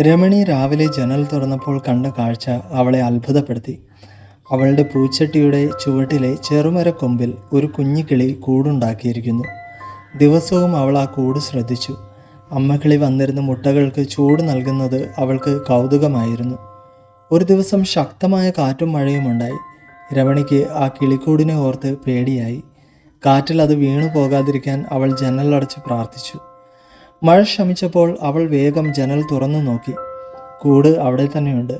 രമണി രാവിലെ ജനൽ തുറന്നപ്പോൾ കണ്ട കാഴ്ച അവളെ അത്ഭുതപ്പെടുത്തി. അവളുടെ പൂച്ചട്ടിയുടെ ചുവട്ടിലെ ചെറുമരക്കൊമ്പിൽ ഒരു കുഞ്ഞിക്കിളി കൂടുണ്ടാക്കിയിരിക്കുന്നു. ദിവസവും അവൾ ആ കൂട് ശ്രദ്ധിച്ചു. അമ്മക്കിളി വന്നിരുന്ന മുട്ടകൾക്ക് ചൂട് നൽകുന്നത് അവൾക്ക് കൗതുകമായിരുന്നു. ഒരു ദിവസം ശക്തമായ കാറ്റും മഴയുമുണ്ടായി രമണിക്ക് ആ കിളിക്കൂടിനെ ഓർത്ത് പേടിയായി. കാറ്റിൽ അത് വീണു പോകാതിരിക്കാൻ അവൾ ജനലടച്ച് പ്രാർത്ഥിച്ചു. മഴ ശമിച്ചപ്പോൾ അവൾ വേഗം ജനൽ തുറന്നു നോക്കി. കൂട് അവിടെ തന്നെയുണ്ട്.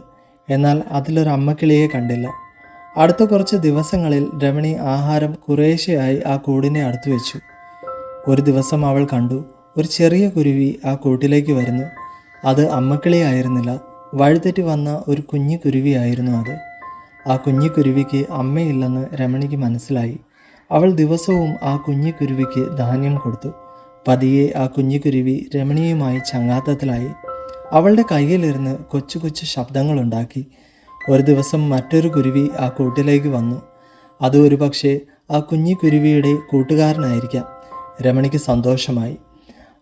എന്നാൽ അതിലൊരു അമ്മക്കിളിയെ കണ്ടില്ല. അടുത്ത കുറച്ച് ദിവസങ്ങളിൽ രമണി ആഹാരം കുറേശ്ശെയായി ആ കൂടിനെ അടുത്തു വെച്ചു. ഒരു ദിവസം അവൾ കണ്ടു ഒരു ചെറിയ കുരുവി ആ കൂട്ടിലേക്ക് വരുന്നു. അത് അമ്മക്കിളിയായിരുന്നില്ല വഴിതെറ്റി വന്ന ഒരു കുഞ്ഞു കുരുവിയായിരുന്നു അത്. ആ കുഞ്ഞു കുരുവിക്ക് അമ്മയില്ലെന്ന് രമണിക്ക് മനസ്സിലായി. അവൾ ദിവസവും ആ കുഞ്ഞു കുരുവിക്ക് ധാന്യം കൊടുത്തു. പതിയെ ആ കുഞ്ഞു കുരുവി രമണിയുമായി ചങ്ങാത്തത്തിലായി അവളുടെ കയ്യിലിരുന്ന് കൊച്ചു കൊച്ചു ശബ്ദങ്ങളുണ്ടാക്കി. ഒരു ദിവസം മറ്റൊരു കുരുവി ആ കൂട്ടിലേക്ക് വന്നു. അത് ഒരു പക്ഷേ ആ കുഞ്ഞു കുരുവിയുടെ കൂട്ടുകാരനായിരിക്കാം. രമണിക്ക് സന്തോഷമായി.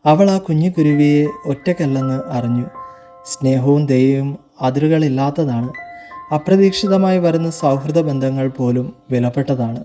അവൾ ആ കുഞ്ഞു കുരുവിയെ ഒറ്റയ്ക്കല്ലെന്ന് അറിഞ്ഞു. സ്നേഹവും ദയയും അതിരുകളില്ലാത്തതാണ്. അപ്രതീക്ഷിതമായി വരുന്ന സൗഹൃദ ബന്ധങ്ങൾ പോലും വിലപ്പെട്ടതാണ്.